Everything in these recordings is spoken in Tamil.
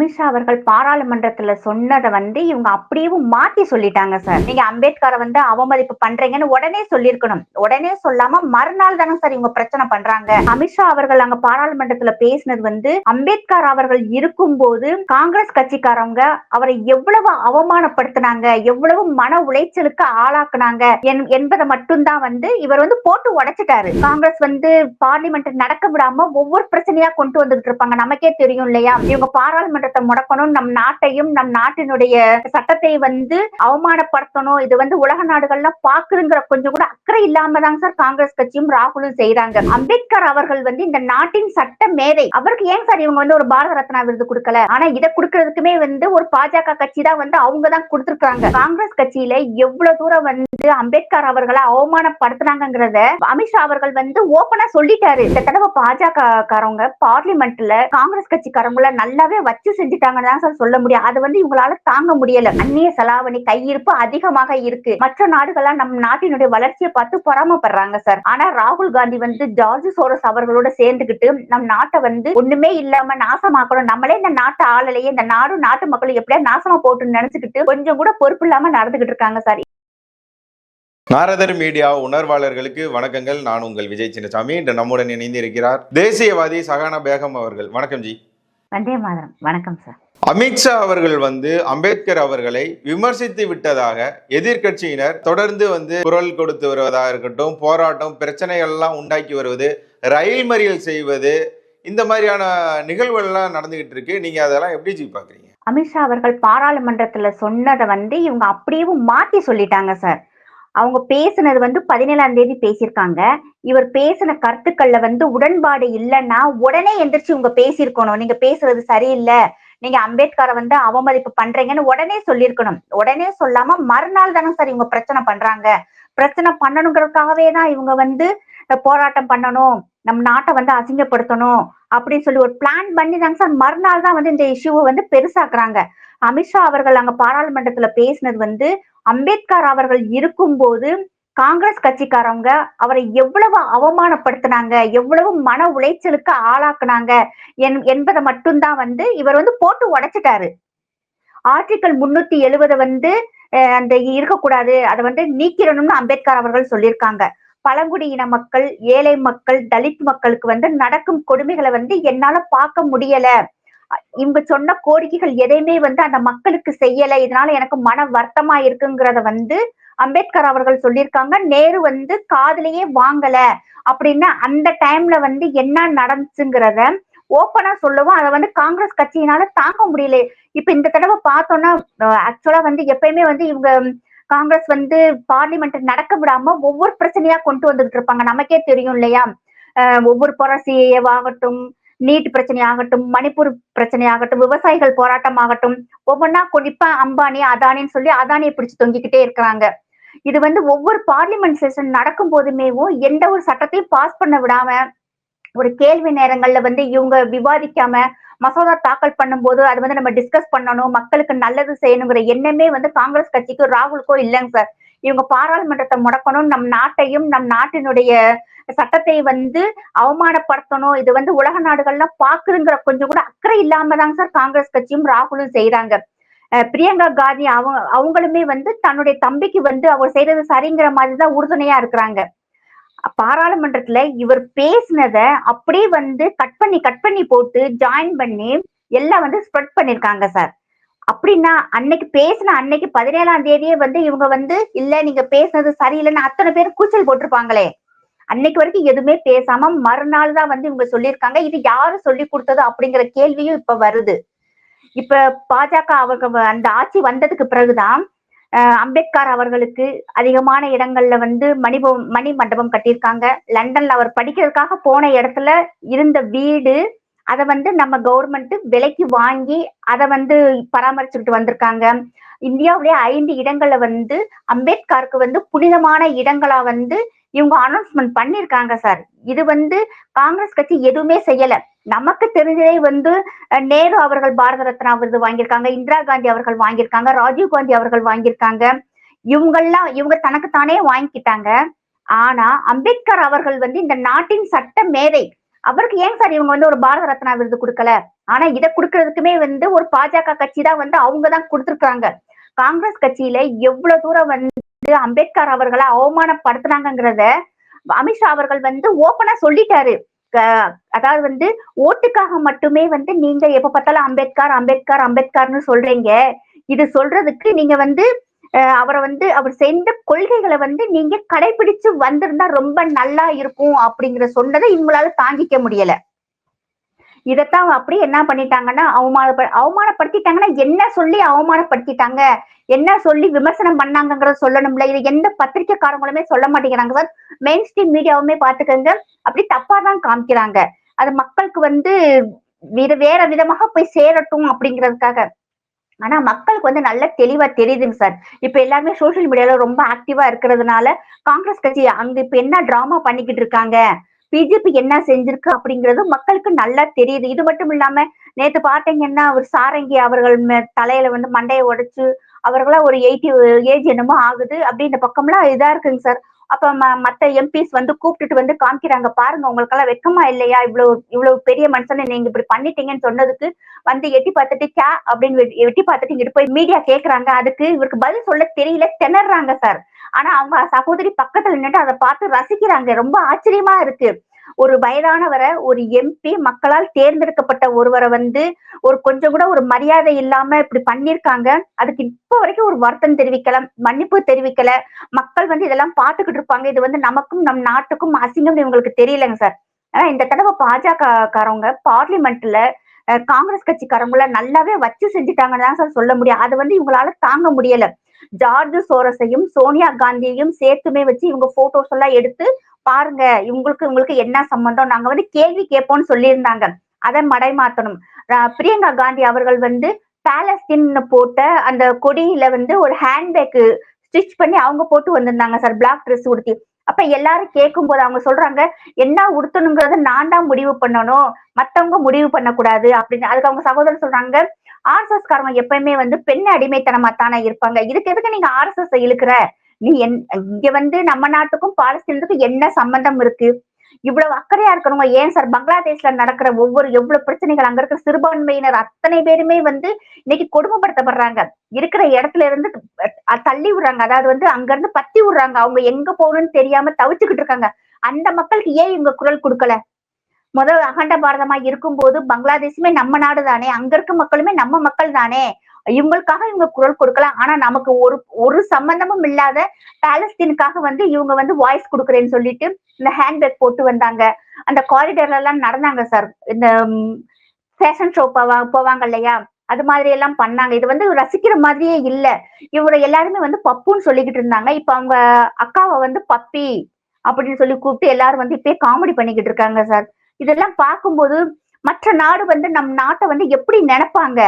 அமித்ஷா அவர்கள் பாராளுமன்றத்துல சொன்னதை வந்து இவங்க அப்படியே மாத்தி சொல்லிட்டாங்க சார். நீங்க அம்பேத்கரை வந்து அவமதிப்பு பண்றீங்கன்னு உடனே சொல்லியிருக்கணும். உடனே சொல்லாம மறுநாள் தானே சார் இவங்க பிரச்சனை பண்றாங்க. அமித்ஷா அவர்கள் அங்க பாராளுமன்றத்துல பேசினது வந்து அம்பேத்கர் அவர்கள் இருக்கும்போது காங்கிரஸ் கட்சிக்காரவங்க அவரை எவ்வளவு அவமானப்படுத்தினாங்க எவ்வளவு மன உளைச்சலுக்கு ஆளாக்குனாங்க என்பதை மட்டும்தான் வந்து இவர் வந்து போட்டு உடைச்சிட்டாரு. காங்கிரஸ் வந்து பார்லிமெண்ட் நடக்க விடாம ஒவ்வொரு பிரச்சனையா கொண்டு வந்துகிட்டு இருப்பாங்க. நமக்கே தெரியும் இல்லையா? இவங்க பாராளுமன்ற சட்டத்தை முடக்கணும். நம் நாட்டையும் நம் நாட்டினுடைய சட்டத்தை வந்து அவமானப்படுத்தணும். இது வந்து உலக நாடுகள்லாம் பாக்குதுங்கிற கொஞ்சம் கூட அக்கறை இல்லாம தான் சார் காங்கிரஸ் கட்சியும் ராகுலும் செய்யறாங்க அம்பேத்கர் அவர்கள் வந்து இந்த நாட்டின் சட்ட மேதை. அவருக்கு ஏன் சார் இவங்க வந்து ஒரு பாரத ரத்னா விருது கொடுக்கல? ஆனா இதை கொடுக்கறதுக்குமே வந்து ஒரு பாஜக கட்சி தான் வந்து அவங்க தான் கொடுத்திருக்காங்க. காங்கிரஸ் கட்சியில எவ்வளவு தூரம் வந்து அம்பேத்கர் அவர்களை அவமானப்படுத்தினாங்கிறத அமித்ஷா அவர்கள் வந்து ஓபனா சொல்லிட்டாரு. இந்த தடவை பாஜக காரவங்க பார்லிமெண்ட்ல காங்கிரஸ் கட்சிக்காரங்கள நல்லாவே வச்சு செஞ்சுட்டாங்கன்னு தான் சார் சொல்ல முடியும். அது வந்து இவங்களால தாங்க முடியல. அந்நிய செலாவணி கையிருப்பு அதிகமாக இருக்கு. மற்ற நாடுகள்லாம் நம் நாட்டினுடைய வளர்ச்சியை பார்த்து பொறாமப்படுறாங்க சார் ஆனா ராகுல் காந்தி வந்து ஜார்ஜ் சோரஸ் அவர்களோட சேர்ந்துகிட்டு நம் நாட்டை வந்து ஒண்ணுமே இல்லாம நாசமாக்கணும். நம்மளே இந்த நாட்டை ஆளலையே இந்த நாடும் நாட்டு மக்களும் எப்படியா நாசமா போட்டுன்னு நினைச்சுக்கிட்டு கொஞ்சம் கூட பொறுப்பு இல்லாம நடந்துகிட்டு இருக்காங்க சார் நாரதர் மீடியா உணர்வாளர்களுக்கு வணக்கங்கள். நான் உங்கள் விஜய் சின்னசாமி. இன்று நம்முடன் இணைந்து இருக்கிறார் தேசியவாதி சகானா பேகம் அவர்கள். வணக்கம் ஜி. வந்தே மாதரம். வணக்கம் சார் அமித்ஷா அவர்கள் வந்து அம்பேத்கர் அவர்களை விமர்சித்து விட்டதாக எதிர்க்கட்சியினர் தொடர்ந்து வந்து குரல் கொடுத்து வருவதாக இருக்கட்டும் போராட்டம் பிரச்சனைகள்லாம் உண்டாக்கி வருவது ரயில் மறியல் செய்வது இந்த மாதிரியான நிகழ்வுகள்லாம் நடந்துகிட்டு இருக்கு. நீங்க அதெல்லாம் எப்படி ஜி பாக்குறீங்க அமித்ஷா அவர்கள் பாராளுமன்றத்துல சொன்னதை வந்து இவங்க அப்படியே மாத்தி சொல்லிட்டாங்க சார் அவங்க பேசுனது வந்து பதினேழாம் தேதி பேசியிருக்காங்க. இவர் பேசின கருத்துக்கள்ல வந்து உடன்பாடு இல்லைன்னா உடனே எந்திரிச்சு இவங்க பேசியிருக்கணும். நீங்க பேசுறது சரியில்லை. நீங்க அம்பேத்கரை வந்து அவமதிப்பு பண்றீங்கன்னு உடனே சொல்லியிருக்கணும். உடனே சொல்லாம மறுநாள் தானே சார் இவங்க பிரச்சனை பண்றாங்க. பிரச்சனை பண்ணணுங்கிறதுக்காகவே தான் இவங்க வந்து போராட்டம் பண்ணணும். நம் நாட்டை வந்து அசிங்கப்படுத்தணும் அப்படின்னு சொல்லி ஒரு பிளான் பண்ணி தாங்க சார் மறுநாள் தான் வந்து இந்த இஷ்யூவை வந்து பெருசாக்குறாங்க. அமித்ஷா அவர்கள் அங்க பாராளுமன்றத்துல பேசினது வந்து அம்பேத்கர் அவர்கள் இருக்கும்போது காங்கிரஸ் கட்சிக்காரவங்க அவரை எவ்வளவு அவமானப்படுத்தினாங்க எவ்வளவு மன உளைச்சலுக்கு ஆளாக்குனாங்க என்- என்பதை மட்டும்தான் வந்து இவர் வந்து போட்டு உடைச்சிட்டாரு. ஆர்டிகல் முன்னூத்தி எழுபது வந்து அஹ், அந்த இருக்கக்கூடாது அதை வந்து நீக்கிடணும்னு அம்பேத்கர் அவர்கள் சொல்லியிருக்காங்க. பழங்குடியின மக்கள் ஏழை மக்கள் தலித் மக்களுக்கு வந்து நடக்கும் கொடுமைகளை வந்து என்னால பார்க்க முடியல. இவங்க சொன்ன கோரிக்கைகள் எதையுமே வந்து அந்த மக்களுக்கு செய்யல. இதனால எனக்கு மன வருத்தமா இருக்குங்கிறத வந்து அம்பேத்கர் அவர்கள் சொல்லியிருக்காங்க. நேரு வந்து காதலையே வாங்கல. அப்படின்னு அந்த டைம்ல வந்து என்ன நடந்துச்சுங்கிறத ஓப்பனா சொல்லவும் அதை வந்து காங்கிரஸ் கட்சியினால தாங்க முடியல. இப்ப இந்த தடவை பார்த்தோம்னா ஆக்சுவலா வந்து எப்பயுமே வந்து இவங்க காங்கிரஸ் வந்து பார்லிமெண்ட் நடக்க விடாம ஒவ்வொரு பிரச்சனையா கொண்டு வந்துகிட்டு இருப்பாங்க. நமக்கே தெரியும் இல்லையா? ஒவ்வொரு புரட்சியாகட்டும் நீட் பிரச்சனையாகட்டும் மணிப்பூர் பிரச்சனையாகட்டும் விவசாயிகள் போராட்டம் ஆகட்டும் ஒவ்வொன்னா கொண்டிப்பா அம்பானி அதானின்னு சொல்லி அதானியை பிடிச்சு தொங்கிக்கிட்டே இருக்கிறாங்க. இது வந்து ஒவ்வொரு பார்லிமெண்ட் செஷன் நடக்கும் போதுமேவும் எந்த ஒரு சட்டத்தையும் பாஸ் பண்ண விடாம ஒரு கேள்வி நேரங்கள்ல வந்து இவங்க விவாதிக்காம மசோதா தாக்கல் பண்ணும்போது அது வந்து நம்ம டிஸ்கஸ் பண்ணணும் மக்களுக்கு நல்லது செய்யணுங்கிற எண்ணமே வந்து காங்கிரஸ் கட்சிக்கோ ராகுலுக்கோ இல்லைங்க சார். இவங்க பாராளுமன்றத்தை முடக்கணும் நம் நாட்டையும் நம் நாட்டினுடைய சட்டத்தை வந்து அவமானப்படுத்தணும் இது வந்து உலக நாடுகள்லாம் பாக்குதுங்கிற கொஞ்சம் கூட அக்கறை இல்லாம தாங்க சார் காங்கிரஸ் கட்சியும் ராகுலும் செய்யறாங்க பிரியங்கா காந்தி அவங்க அவங்களுமே வந்து தன்னுடைய தம்பிக்கு வந்து அவர் செய்யறது சரிங்கிற மாதிரி தான் உறுதுணையா இருக்கிறாங்க. பாராளுமன்றத்துல இவர் பேசினத அப்படியே வந்து கட் பண்ணி கட் பண்ணி போட்டு ஜாயின் பண்ணி எல்லாம் வந்து ஸ்ப்ரெட் பண்ணிருக்காங்க சார். அப்படின்னா அன்னைக்கு பேசின அன்னைக்கு பதினேழாம் தேதியே வந்து இவங்க வந்து இல்ல நீங்க பேசுனது சரியில்லைன்னு அத்தனை பேர் கூச்சல் போட்டிருப்பாங்களே. அன்னைக்கு வரைக்கும் எதுவுமே பேசாம மறுநாள் தான் வந்து இவங்க சொல்லியிருக்காங்க. இது யாரு சொல்லி கொடுத்தது அப்படிங்கிற கேள்வியும் இப்ப வருது. இப்ப பாஜக அவங்க அந்த ஆட்சி வந்ததுக்கு பிறகுதான் அம்பேத்கர் அவர்களுக்கு அதிகமான இடங்கள்ல வந்து மணிபோ மணி மண்டபம் கட்டியிருக்காங்க. லண்டன்ல அவர் படிக்கிறதுக்காக போன இடத்துல இருந்த வீடு அதை வந்து நம்ம கவர்மெண்ட் விலைக்கு வாங்கி அதை வந்து பராமரிச்சுக்கிட்டு வந்திருக்காங்க. இந்தியாவுடைய ஐந்து இடங்களை வந்து அம்பேத்கருக்கு வந்து புனிதமான இடங்களா வந்து இவங்க அனௌன்ஸ்மெண்ட் பண்ணிருக்காங்க சார் இது வந்து காங்கிரஸ் கட்சி எதுவுமே செய்யல. நமக்கு தெரிஞ்சதே வந்து நேரு அவர்கள் பாரத ரத்னா விருது வாங்கியிருக்காங்க இந்திரா காந்தி அவர்கள் வாங்கியிருக்காங்க ராஜீவ் காந்தி அவர்கள் வாங்கியிருக்காங்க. இவங்கெல்லாம் இவங்க தனக்குத்தானே வாங்கிக்கிட்டாங்க. ஆனா அம்பேத்கர் அவர்கள் வந்து இந்த நாட்டின் சட்ட மேதை அவருக்கு ஏன் சார் இவங்க வந்து ஒரு பாரத ரத்னா விருது கொடுக்கல? ஆனா இதை கொடுக்கறதுக்குமே வந்து ஒரு பாஜக கட்சி தான் வந்து அவங்க தான் கொடுத்துருக்காங்க. காங்கிரஸ் கட்சியில எவ்வளவு தூரம் வந்து அம்பேத்கர் அவர்களை அவமானப்படுத்துனாங்கிறத அமித்ஷா அவர்கள் வந்து ஓப்பனா சொல்லிட்டாரு. அதாவது வந்து ஓட்டுக்காக மட்டுமே வந்து நீங்க எப்ப பார்த்தாலும் அம்பேத்கர் அம்பேத்கர் அம்பேத்கர்னு சொல்றீங்க. இது சொல்றதுக்கு நீங்க வந்து அவரை வந்து அவர் சேர்ந்த கொள்கைகளை வந்து நீங்க கடைபிடிச்சு வந்திருந்தா ரொம்ப நல்லா இருக்கும் அப்படிங்கிற சொன்னதை இவங்களால தாங்கிக்க முடியல. இதைத்தான் அப்படி என்ன பண்ணிட்டாங்கன்னா அவமானப்ப அவமானப்படுத்திட்டாங்கன்னா என்ன சொல்லி அவமானப்படுத்திட்டாங்க? என்ன சொல்லி விமர்சனம் பண்ணாங்கிறத சொல்லணும்ல? இது எந்த பத்திரிக்கைக்காரங்களுமே சொல்ல மாட்டேங்கிறாங்க. சார் மெயின் ஸ்ட்ரீம் மீடியாவுமே பாத்துக்கோங்க அப்படி தப்பா தான் காமிக்கிறாங்க. அது மக்களுக்கு வந்து வித வேற விதமாக போய் சேரட்டும் அப்படிங்கிறதுக்காக. ஆனா மக்களுக்கு வந்து நல்ல தெளிவா தெரியுதுங்க சார். இப்ப எல்லாருமே சோஷியல் மீடியால ரொம்ப ஆக்டிவா இருக்கிறதுனால காங்கிரஸ் கட்சி அங்க இப்ப என்ன டிராமா பண்ணிக்கிட்டு இருக்காங்க? பிஜேபி என்ன செஞ்சிருக்கு அப்படிங்கிறது மக்களுக்கு நல்லா தெரியுது. இது மட்டும் இல்லாம நேத்து பாத்தீங்கன்னா அவர் சாரங்கி அவர்கள் தலையில வந்து மண்டையை உடைச்சு அவர்களா ஒரு எயிட்டி ஏஜ் என்னமோ ஆகுது. அப்படி இந்த பக்கம்லாம் இதா இருக்குங்க சார். அப்ப ம- மத்த எம்பிஸ் வந்து கூப்பிட்டுட்டு வந்து காமிக்கிறாங்க. பாருங்க உங்களுக்கெல்லாம் வெக்கமா இல்லையா? இவ்வளவு இவ்வளவு பெரிய மனுஷனை நீங்க இப்படி பண்ணிட்டீங்கன்னு சொன்னதுக்கு வந்து எட்டி பார்த்துட்டு கே அப்படின்னு வெட்டி- எட்டி பார்த்துட்டு இங்கிட்டு போய் மீடியா கேக்குறாங்க. அதுக்கு இவருக்கு பதில் சொல்ல தெரியல திணறாங்க சார். ஆனா அவங்க சகோதரி பக்கத்துல நின்றுட்டு அதை பார்த்து ரசிக்கிறாங்க. ரொம்ப ஆச்சரியமா இருக்கு. ஒரு வயதானவரை ஒரு எம்பி மக்களால் தேர்ந்தெடுக்கப்பட்ட ஒருவரை வந்து ஒரு கொஞ்சம் கூட ஒரு மரியாதை இல்லாம இப்படி பண்ணிருக்காங்க அதுக்கு இப்ப வரைக்கும் ஒரு வருத்தம் தெரிவிக்கல மன்னிப்பு தெரிவிக்கல. மக்கள் வந்து இதெல்லாம் பாத்துக்கிட்டு இருப்பாங்க. இது வந்து நமக்கும் நம் நாட்டுக்கும் அசிங்கம் இவங்களுக்கு தெரியலங்க சார். ஆனா இந்த தடவை பாஜக காரவங்க பார்லிமெண்ட்ல காங்கிரஸ் கட்சிக்காரங்கள நல்லாவே வச்சு செஞ்சுட்டாங்கன்னு தான் சார் சொல்ல முடியும். அது வந்து இவங்களால தாங்க முடியல. ஜார்ஜ் சோரஸையும் சோனியா காந்தியையும் சேர்த்துமே வச்சு இவங்க போட்டோஸ் எல்லாம் எடுத்து பாருங்க இவங்களுக்கு இவங்களுக்கு என்ன சம்பந்தம்? நாங்க வந்து கேள்வி கேட்போம்னு சொல்லியிருந்தாங்க. அதை மடைமாத்தணும். பிரியங்கா காந்தி அவர்கள் வந்து பேலஸ்தீன் போட்ட அந்த கொடியில வந்து ஒரு ஹேண்ட்பேக் ஸ்டிச் பண்ணி அவங்க போட்டு வந்திருந்தாங்க சார் பிளாக் ட்ரெஸ் உடுத்தி. அப்ப எல்லாரும் கேட்கும் போது அவங்க சொல்றாங்க என்ன உடுத்தணுங்கிறத நான் தான் முடிவு பண்ணணும். மத்தவங்க முடிவு பண்ணக்கூடாது. அப்படின்னு. அதுக்கு அவங்க சகோதரர் சொல்றாங்க ஆர்எஸ்எஸ் காரங்க எப்பயுமே வந்து பெண் அடிமைத்தனமா தானே இருப்பாங்க. இதுக்கு எதுக்கு நீங்க ஆர்எஸ்எஸ் இழுக்கிற? நீ என் இங்க வந்து நம்ம நாட்டுக்கும் பாலஸ்தீனத்துக்கும் என்ன சம்பந்தம் இருக்கு? இவ்வளவு அக்கறையா இருக்கிறவங்க ஏன் சார்? பங்களாதேஷ்ல நடக்கிற ஒவ்வொரு எவ்வளவு பிரச்சனைகள் அங்க இருக்கிற சிறுபான்மையினர் அத்தனை பேருமே வந்து இன்னைக்கு கொடுமைப்படுத்தப்படுறாங்க. இருக்கிற இடத்துல இருந்து தள்ளி விடுறாங்க. அதாவது வந்து அங்க இருந்து பத்தி விடுறாங்க. அவங்க எங்க போகணும்னு தெரியாம தவிச்சுக்கிட்டு இருக்காங்க. அந்த மக்களுக்கு ஏன் இவங்க குரல் கொடுக்கல? முதல் அகண்ட பாரதமா இருக்கும்போது பங்களாதேஷுமே நம்ம நாடு தானே அங்க இருக்க மக்களுமே நம்ம மக்கள் தானே இவங்களுக்காக இவங்க குரல் கொடுக்கலாம். ஆனா நமக்கு ஒரு ஒரு சம்பந்தமும் இல்லாத பாலஸ்தீனுக்காக வந்து இவங்க வந்து வாய்ஸ் கொடுக்குறேன்னு சொல்லிட்டு இந்த ஹேண்ட்பேக் போட்டு வந்தாங்க. அந்த காரிடர்ல எல்லாம் நடந்தாங்க சார் இந்த ஃபேஷன் ஷோ போவா போவாங்க இல்லையா? அது மாதிரி எல்லாம் பண்ணாங்க. இது வந்து ரசிக்கிற மாதிரியே இல்ல. இவங்க எல்லாருமே வந்து பப்புன்னு சொல்லிக்கிட்டு இருந்தாங்க. இப்ப அவங்க அக்காவை வந்து பப்பி அப்படின்னு சொல்லி கூப்பிட்டு எல்லாரும் வந்து இப்பயே காமெடி பண்ணிக்கிட்டு இருக்காங்க சார் இதெல்லாம் பார்க்கும்போது மற்ற நாடு வந்து நம் நாட்டை வந்து எப்படி நினைப்பாங்க?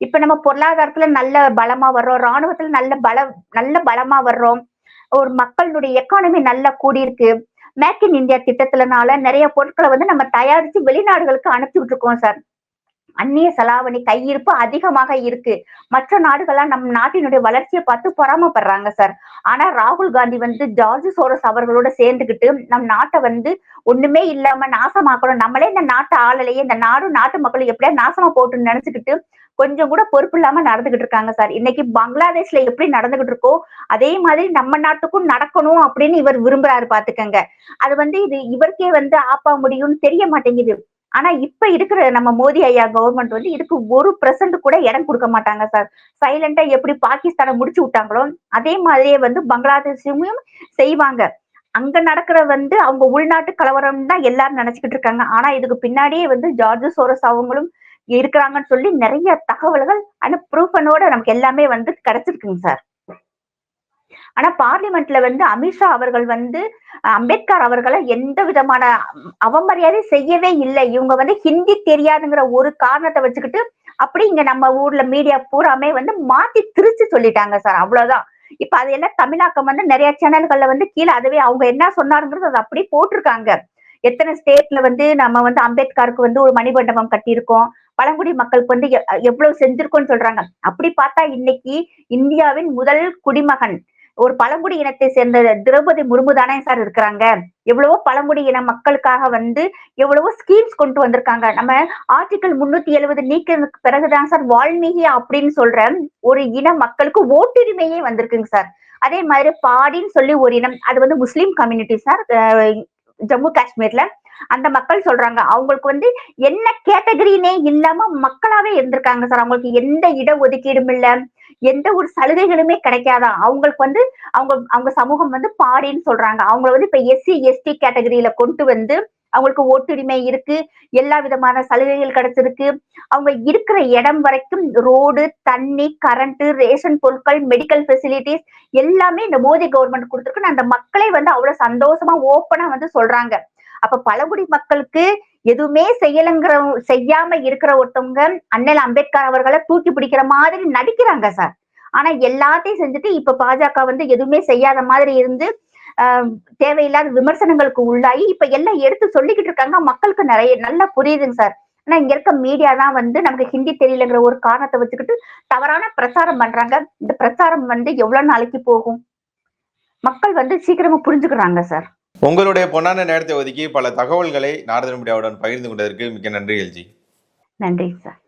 இப்ப நம்ம பொருளாதாரத்துல நல்ல பலமா வர்றோம் ராணுவத்துல நல்ல பல நல்ல பலமா வர்றோம். ஒரு மக்களுடைய எக்கானமி நல்லா கூடியிருக்கு. மேக் இன் இந்தியா திட்டத்துலனால நிறைய பொருட்களை வந்து நம்ம தயாரிச்சு வெளிநாடுகளுக்கு அனுப்பி இருக்கோம் சார் அந்நிய செலாவணி கையிருப்பு அதிகமாக இருக்கு. மற்ற நாடுகள்லாம் நம் நாட்டினுடைய வளர்ச்சியை பார்த்து பொறாமப்படுறாங்க சார். ஆனா ராகுல் காந்தி வந்து ஜார்ஜ் சோரஸ் அவர்களோட சேர்ந்துகிட்டு நம் நாட்டை வந்து ஒண்ணுமே இல்லாம நாசமாக்கணும். நம்மளே இந்த நாட்டை ஆளலையே இந்த நாடும் நாட்டு மக்களும் எப்படியா நாசமா போட்டுன்னு நினைச்சுக்கிட்டு கொஞ்சம் கூட பொறுப்பு இல்லாம நடந்துகிட்டு இருக்காங்க சார். இன்னைக்கு பங்களாதேஷ்ல எப்படி நடந்துகிட்டு இருக்கோ அதே மாதிரி நம்ம நாட்டுக்கும் நடக்கணும் அப்படின்னு இவர் விரும்புறாரு பாத்துக்கங்க. அது வந்து இது இவருக்கே வந்து ஆப்பா முடியும்னு தெரிய மாட்டேங்குது. ஆனா இப்ப இருக்கிற நம்ம மோடி ஐயா கவர்மெண்ட் வந்து இதுக்கு ஒரு பிரசன்ட் கூட இடம் கொடுக்க மாட்டாங்க சார் சைலண்டா எப்படி பாகிஸ்தானை முடிச்சு விட்டாங்களோ அதே மாதிரியே வந்து பங்களாதேஷையும் செய்வாங்க. அங்க நடக்கிற வந்து அவங்க உள்நாட்டு கலவரம் தான் எல்லாரும் நினைச்சுக்கிட்டு இருக்காங்க. ஆனா இதுக்கு பின்னாடியே வந்து ஜார்ஜ் சோரஸ் அவங்களும் இருக்கிறாங்கன்னு சொல்லி நிறைய தகவல்கள் ஆனா ப்ரூஃபனோட நமக்கு எல்லாமே வந்து கிடைச்சிருக்குங்க சார் ஆனா பார்லிமெண்ட்ல வந்து அமித்ஷா அவர்கள் வந்து அம்பேத்கர் அவர்களை எந்த விதமான அவமரியாதை செய்யவே இல்லை. இவங்க வந்து ஹிந்தி தெரியாதுங்கிற ஒரு காரணத்தை வச்சுக்கிட்டு அப்படி இங்க நம்ம ஊர்ல மீடியா பூராமே வந்து மாத்தி திருச்சு சொல்லிட்டாங்க சார். அவ்வளவுதான். இப்ப அதையெல்லாம் தமிழாக்கம் வந்து நிறைய சேனல்கள்ல வந்து கீழே அதுவே அவங்க என்ன சொன்னாருங்கிறது அதை அப்படியே போட்டிருக்காங்க. எத்தனை ஸ்டேட்ல வந்து நம்ம வந்து அம்பேத்கருக்கு வந்து ஒரு மணிமண்டபம் கட்டியிருக்கோம். பழங்குடி மக்களுக்கு வந்து எவ்வளவு செஞ்சிருக்கோம்னு சொல்றாங்க. அப்படி பார்த்தா இன்னைக்கு இந்தியாவின் முதல் குடிமகன் ஒரு பழங்குடி இனத்தை சேர்ந்த திரௌபதி முர்மு தானே சார் இருக்கிறாங்க. எவ்வளவோ பழங்குடி இன மக்களுக்காக வந்து எவ்வளவோ ஸ்கீம்ஸ் கொண்டு வந்திருக்காங்க. நம்ம ஆர்டிகல் முன்னூத்தி எழுபது நீக்கிறதுக்கு பிறகுதான் சார் வால்மீகி அப்படின்னு சொல்ற ஒரு இன மக்களுக்கு ஓட்டுரிமையே வந்திருக்குங்க சார். அதே மாதிரி பாடின்னு சொல்லி ஒரு இனம் அது வந்து Muslim community sir uh Jammu காஷ்மீர்ல அந்த மக்கள் சொல்றாங்க. அவங்களுக்கு வந்து என்ன கேட்டகரினே இல்லாம மக்களாவே இருந்திருக்காங்க சார். அவங்களுக்கு எந்த இட ஒதுக்கீடும் இல்ல. எந்த ஒரு சலுகைகளுமே கிடைக்காதா? அவங்களுக்கு வந்து அவங்க அவங்க சமூகம் வந்து பாடின்னு சொல்றாங்க. அவங்கள வந்து இப்ப எஸ்சி எஸ்டி கேட்டகரியில கொண்டு வந்து அவங்களுக்கு ஓட்டுரிமை இருக்கு எல்லா விதமான சலுகைகள் கிடைச்சிருக்கு. அவங்க இருக்கிற இடம் வரைக்கும் ரோடு தண்ணி கரண்ட் ரேஷன் பொருட்கள் மெடிக்கல் ஃபெசிலிட்டிஸ் எல்லாமே இந்த மோடி கவர்மெண்ட் கொடுத்துருக்கு. அந்த மக்களே வந்து அவ்வளவு சந்தோஷமா ஓப்பனா வந்து சொல்றாங்க. அப்ப பழங்குடி மக்களுக்கு எதுவுமே செய்யலைங்கிற செய்யாம இருக்கிற ஒருத்தவங்க அண்ணல் அம்பேத்கர் அவர்களை தூக்கி பிடிக்கிற மாதிரி நடிக்கிறாங்க சார். ஆனா எல்லாத்தையும் செஞ்சுட்டு இப்ப பாஜக வந்து எதுவுமே செய்யாத மாதிரி இருந்து தேவையில்லாத விமர்சனங்களுக்கு உள்ளாகி இப்ப எல்லாம் எடுத்து சொல்லிக்கிட்டு இருக்காங்க. மக்களுக்கு நிறைய நல்லா புரியுதுங்க சார். ஆனா இங்க இருக்க மீடியா தான் வந்து நமக்கு ஹிந்தி தெரியலங்கிற ஒரு காரணத்தை வச்சுக்கிட்டு தவறான பிரச்சாரம் பண்றாங்க. இந்த பிரச்சாரம் வந்து எவ்வளவு நாளைக்கு போகும்? மக்கள் வந்து சீக்கிரமா புரிஞ்சுக்கிறாங்க சார். உங்களுடைய பொன்னான நேரத்தை ஒதுக்கி பல தகவல்களை நாரதன் மீடியாவுடன் பகிர்ந்து கொண்டதற்கு மிக்க நன்றி எல்ஜி. நன்றி சார்.